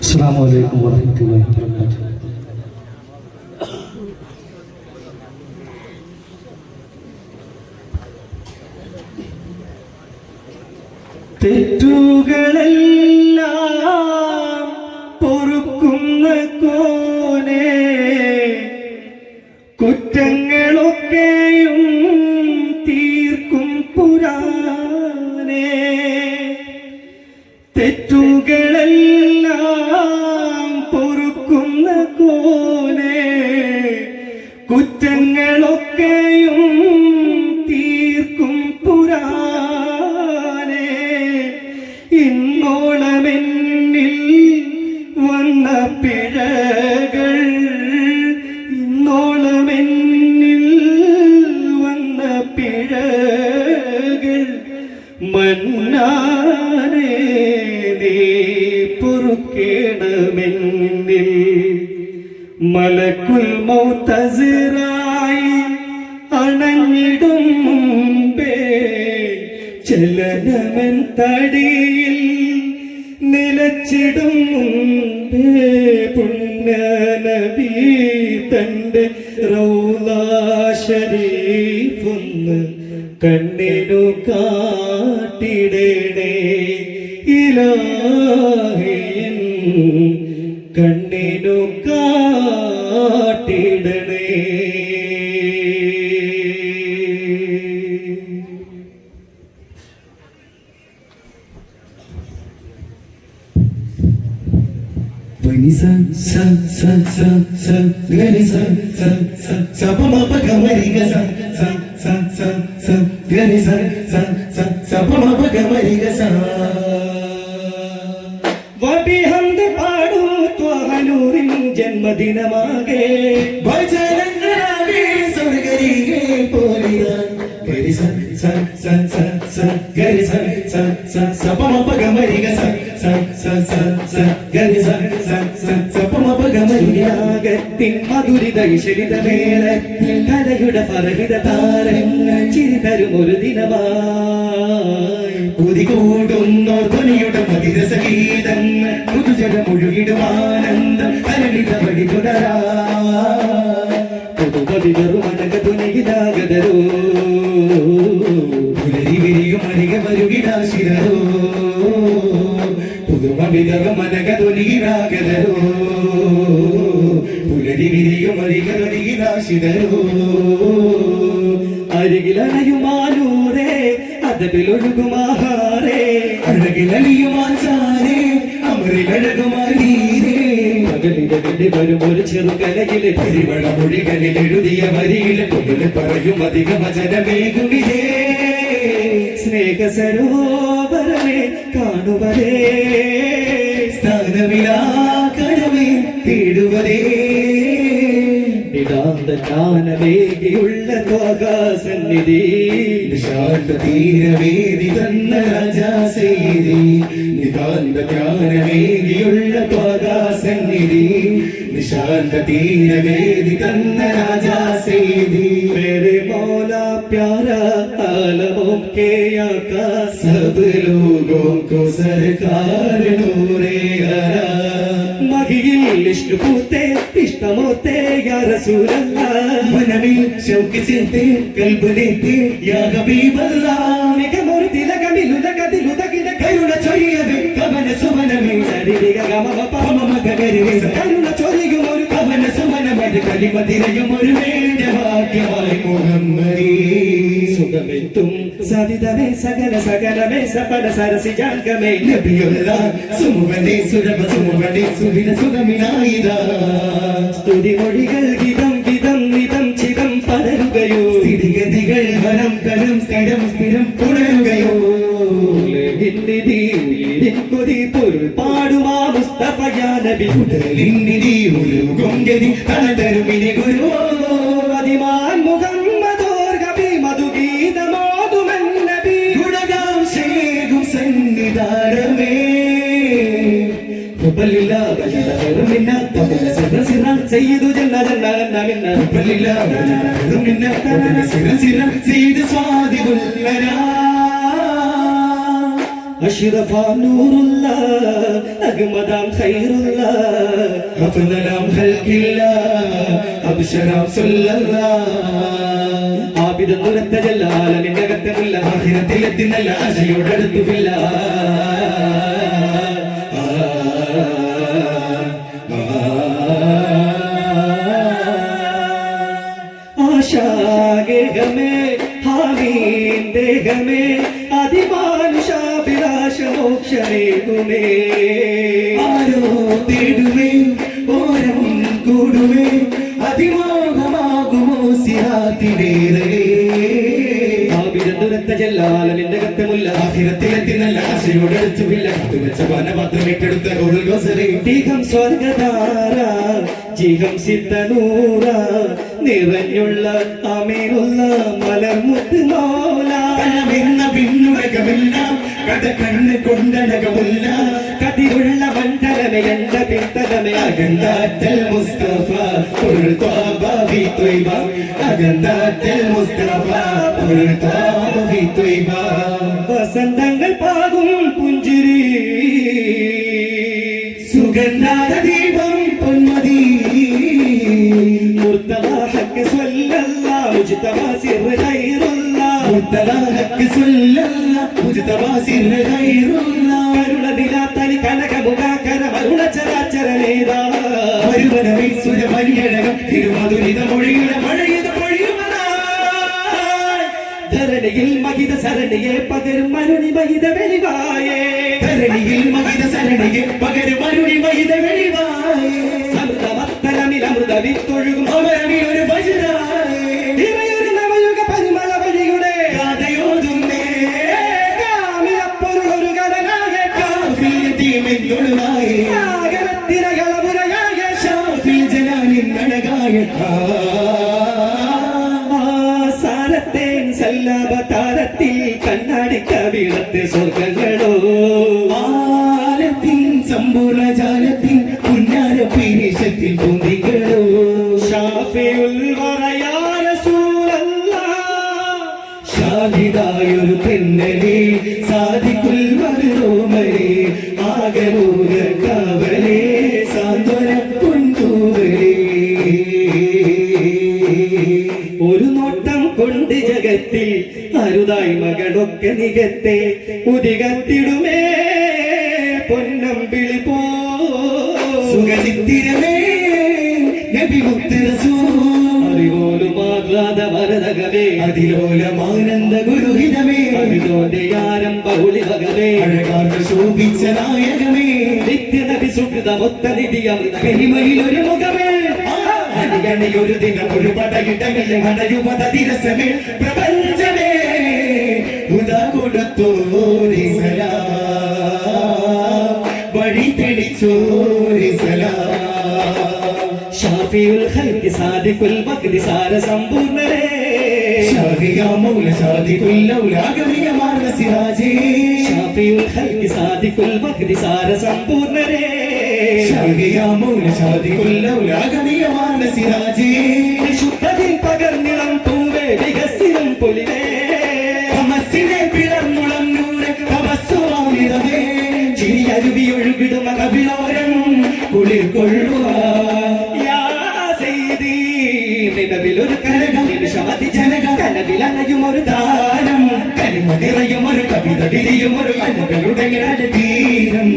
അസ്സാം ورحمة الله وبركاته തെറ്റുകളെല്ലാം പുണ്യനബി റൗലാ റൗലാശരീഫൊന്ന് കണ്ണിനു കാട്ടിടണേ Pani sa sa sa sa sa gani sa sa sa sa pa ma pa ga ma ri ga sa sa sa sa sa gani sa sa sa sa pa ma pa ga ma ri ga sa വബിഹംദ് പാടൂ ത്വഹനൂറിൻ ജന്മദിനമാകെ ഭജനങ്ങളാകെ സ്വർഗരികെ പോലിത ഗരി ga ma ri ga sa യാഗത്തിൻ മധുരിത ഇശരിതമേളത്തിൽ കലയുടെ ഫലഹിത താരങ്ങൾ ചിരി തരും ഒരു ദിനമായി. കുതികൂടുന്നോർ ധ്വനിയുടെ മതിരസഗീതങ്ങൾ പുതുജല മുഴുകിടുമാനന്ദം കരളിത വഴി തുടരാ. പുതുപതികറു മനക തുനികിതാകതരോ പുലരി വിരിയും അരിക വരുകിടാശിരോ അരികിലണയുമാനൂരേ അതപിലൊഴുകുമാഹാരേ അഴകിലലിയുമാച്ചാരേ അമറിലഴകുമാരീരേ പകലിടവിടി വരും ഒരു ചെറുകലയിലെ മൊഴികളിൽ എഴുതിയ പറയും സ്നേഹ സരോവരമേ കടവേ കാണുവതേ സ്ഥാനമില്ലാ കടവേ തേടുവതേ. ാനവേദിയുള്ള ത്വാകാസന്നിധി നിശാന്ത തീരവേദി തന്ന രാജാസേരി. നിതാന്ത ജ്ഞാനവേദിയുള്ള ത്വാകാസന്നിധി നിശാന്ത തീരവേദി തന്ന രാജാസേരി. മേരെ മോല പ്യാര ആലമൊക്കെയാക്ക സബലോ लोगों को सरकार नूरे हरा മഹിയിൽ ഇഷ്ട പൂത്തേ ഇഷ്ടമോത്തേ യാ റസൂലല്ല മനമിൽ ശൗക്ക് ചിന്തേ കൽബനേത്തേ യാ ഹബീബല്ലാ മികമൊരു തിലകമിലുലകതിലുതകിട കരുണ ചൊരിയവേ കവന സുവനമേ ശരീരിക ഗമമ പമ മകകരിവേ കരുണ ചൊരിയും ഒരു കവന സുവനമത് കലിമതിരയും ഒരു വേദവാക്യമായി മുഹമ്മദീ സുഖമെത്തും സവിതമേ സകല സകലമേ സഫല സരസിജാംഗമേ നബിയുള്ള സുമുവനേ സുരഭ സുമുവനേ സുവിന സുഖമിനായിരാ സ്തുതി മൊഴികൾ വിധം വിധം ചിതം പടരുകയോ. സ്ഥിതിഗതികൾ വനം കരം സ്ഥിരം സ്ഥിരം പുണരുകയോ. കൊതി പൊരുൾ പാടുമാ മുസ്തഫയാ നബി ഉടലിന്നിധി ഉരുകും ഗതി തനതരുമിനി ഗുരു അതിമാൻ മുഹമ്മദോർ ആശയോടടുത്തുമില്ല ആശാഗേഹമേ ദേഹമേ അതിമാനുഷാഭിലാഷ മോക്ഷമേകുമേ ആരോ തേടുമേ ഓരം കൂടുമേ അതിമോഹമാകുമോ സിറാത്തിനേറേ ആബിദ ദുരത്ത ജല്ലാല നിന്റെ കത്തമില്ല ആഖിറത്തിലെത്തി നല്ല ആശയോടടുത്തുമില്ല വെച്ച പാനപാത്രം ഏറ്റെടുത്ത ഗോകുൽ ഗോസറേ. ദീഹം സ്വർഗധാര ജീഹം സിദ്ധനൂറ നിറഞ്ഞുള്ള അമീനുള്ള മലർമുത്ത് മോല. കലമെന്ന പിന്നുടകമെല്ലാം കഥ കണ്ണ് കൊണ്ടടകമില്ല കതിരുള്ള മണ്ഡലമേ എണ്ട പിന്തലമേ അകന്താറ്റൽ മുസ്തഫ. പൊരുൾ ത്വാബി ത്വയ്ബ അകന്താറ്റൽ മുസ്തഫ. പൊരുൾ ത്വാബി ത്വയ്ബ വസന്തങ്ങൾ പാകും പുഞ്ചിരി. സുഗന്ധാര മുർത്തബ ഹക്ക് സ്വല്ലല്ല മുജ്തബ സിർ ഖൈറുള്ള മുത്തലാഹക്ക് സ്വല്ലല്ല മുജ്തബ സിർ ഖൈറുള്ള കരുണ ദിലാത്തനി കനക മുഖാകര മരുണ ചരാചര നേതാ മരുവനമേ സുരമണിയഴകം തിരുമധുരിത മൊഴിയുടെ മഴയത് ധരണിയിൽ മഹിത സരണിയെ പകരും മരുണി മഹിത വെളിവായേ. ധരണിയിൽ മഹിത സരണിയെ പകരം മരുണി മഹിത വെളിവായേ. es el que മകളൊക്കെ നികത്തെ ഉദികത്തിടുമേ പൊന്നമ്പിളി പോ. സുഖചിത്തിരമേ നബി മുത്ത് റസൂൽ അറിവോലും ആഹ്ലാദ വരതകവേ അതിലോലമാനന്ദ ഗുരുഹിതമേ. അവിതോന്റെ ആരംഭ ഒളിവകവേ അഴകാർന്ന ശോഭിച്ച നായകമേ. വിസുകൃത മൊത്തനിധി അമൃത പെരുമയിലൊരു മുഖമേ. ഒരു ദിനം ഒരു ദിവസമേ. പ്രപഞ്ചമേ ഉദാ കൊടുത്തോരി സലാം വഴി തെളിച്ചോരി സലാം ഷാഫിയുൽ ഖൽഖി സാദിഖുൽ വഖ്തി സാര സമ്പൂർണരേ. ഷാഹിയാ മൗല ഷാദിഖുല്ലൗലാഗമിയമാർന്ന സിറാജേ ഷാഫിയുൽ ഖൽഖി സാദിഖുൽ വഖ്തി സാര സമ്പൂർണരേ. ഷാഹിയാ മൗല ഷാദിഖുല്ലൗലാഗമിയമാർന്ന സിറാജേ ശുദ്ധതിൽ പകർന്നിളം പൂവേ വികസിനും പൊലിവേ. ചിരിയരുവിയൊഴുകിടുമ കവിളോരം കുളിർ കൊള്ളുക യാ സയ്യിദി നിലവിലൊരു ഒരു താരം കരിമ നിറയും ഒരു കവിത തിരിയും ഒരു കനകളുടെ തീരം.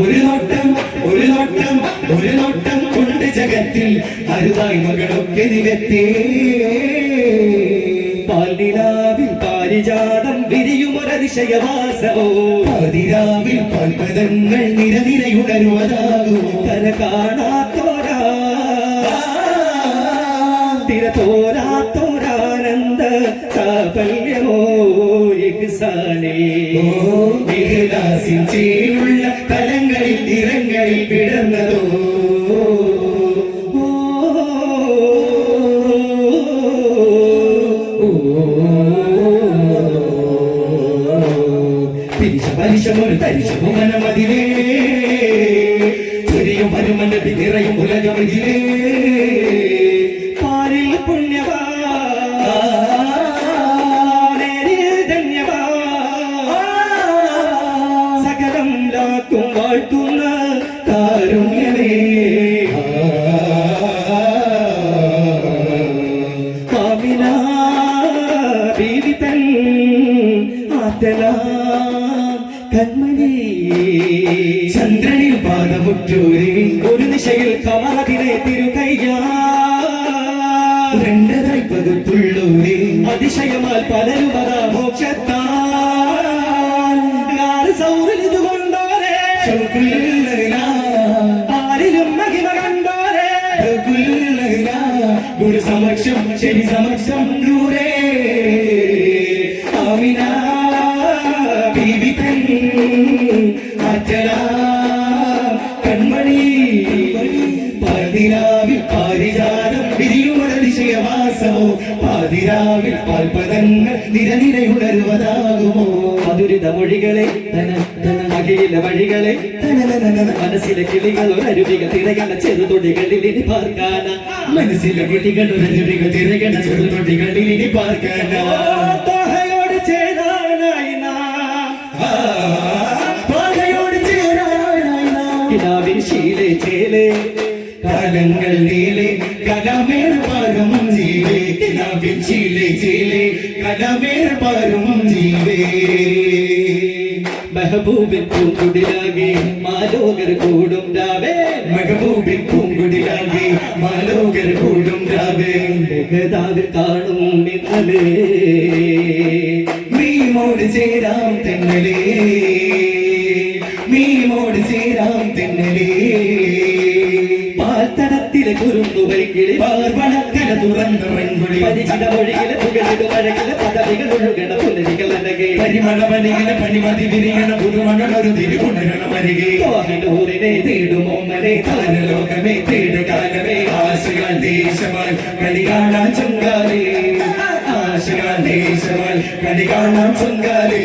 ഒരു നോട്ടം ഒരു നോട്ടം ഒരു നോട്ടം കൊണ്ട് ജഗത്തിൽ അരുതായ്മകളൊക്കെ നികത്തേ. പാൽനിലാവിൽ പാരിജാതം വിരിയുമൊരതിശയവാസമോ? പതിരാവിൽ പൽപദങ്ങൾ നിരനിരയുണരുവതാകുമോ തല കാണാത്തോരാ തിരത്തോരാത്തോരാനന്ദ സാഫല്യമോ ഇഹ്ലാസിൻ തലങ്ങളിൽ നിറങ്ങളിൽ വിടർന്നതോ ആരിലും മഹിമ കണ്ടോരെ. ഗുരു സമക്ഷം ശരി സമക്ഷം ദൂരേ. ആമിന ബീബി തൻ അറ്റല കൺമണി. പാതിരാവിൽ പാരിജാതം വിരിയുമതിശയവാസമോ പാതിരാവിൽ പാൽപദങ്ങൾ നിരനിരയുണരുവതാകുമോ. തന തന അഖില വഴികളെ മനസ്സിലെ കിളികൾ ഒരരുവികൾ തിരകണ ചെറുതൊടികളിൽ ഇനി പാർക്കാന. മനസ്സിലെ കിളികൾ ഒരു തിരകണ ചെറുതൊടികളിൽ ഇനി പാർക്കാന. തോഹയോട് ചേരാനായി പാതയോട് ചേരാനായി നാം. കിനാവിൻ ശീലെ ചേലേ കാലങ്ങൾ നീളെ കലമേർ പാരും ജീവേ. കിനാവിൻ ചീലെ ചേലേ കലമേർ പാരും ജീവേ. മെഹബൂബിൻ പൂങ്കുടിലാകെ മാലോകർ കൂടും രാവേ. മെഹബൂബിൻ പൂങ്കുടിലാകെ മാലോകർ കൂടും രാവേ. മുഖതാവിൽ കാണും ഇന്നലേ. മീമോട് ചേരാം തെന്നലേ. മീമോട് ചേരാം തെന്നലേ. പാൽത്തടത്തിലെ കുറുമ്പു പാർവണത്തിലെ തുറന്നിറങ്ങുളി പരിചിത മൊഴികളെ പുകളിടും അഴകിലെ പദവികൾ ഒഴുകണ പുലരികൾ അനകെ പരിമളവനികളെ പനിമതി വിരിയണ പുതുമണൊരു തിരുകുണരണം അരികെ. കോഹനൂറിനെ തേടും ഓമനെ താരലോകമേ തേടുകാലമേ ആശകൾ ദേശമാൽ കളി കാണാൻ ചൊങ്കാലേ. ആശകൾ ദേശമാൽ കളി കാണാൻ ചൊങ്കാലേ.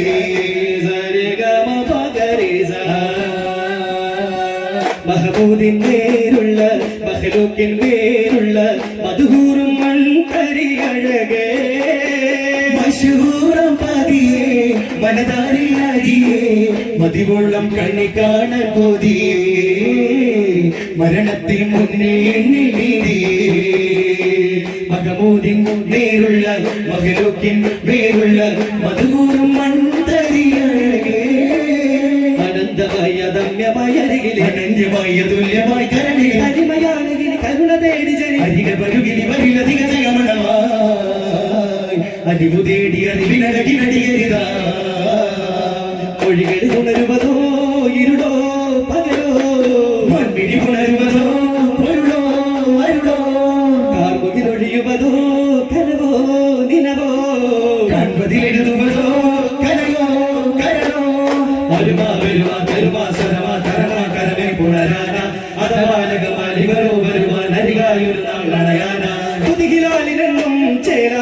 മധുഹൂറും അടിയേ മതിവെള്ളം കണ്ണി കാണ കൊതിയേ മരണത്തിൽ മുന്നേ മകമൂരി നേരുള്ള മകലൂക്കിൻ വേരുള്ള മധുകൂറും മൺതരിയഴകേ അനന്യമായ തുല്യമായി കരണേ അരിമയാണെങ്കിൽ കരുണ തേടി ജനി. അരിക വരുകിനി വരിലധിക ജയമണമായി അറിവു തേടി അറിവിനഴകിനടിയരുതാ മൊഴികളിൽ ഉണരുവതോ പുണരാന അധവാനകമാലിവരോ വരുവാൻ അരികായൊരു നാൾ അണയാന പുതുകിലാലിനെന്നും ചേരാ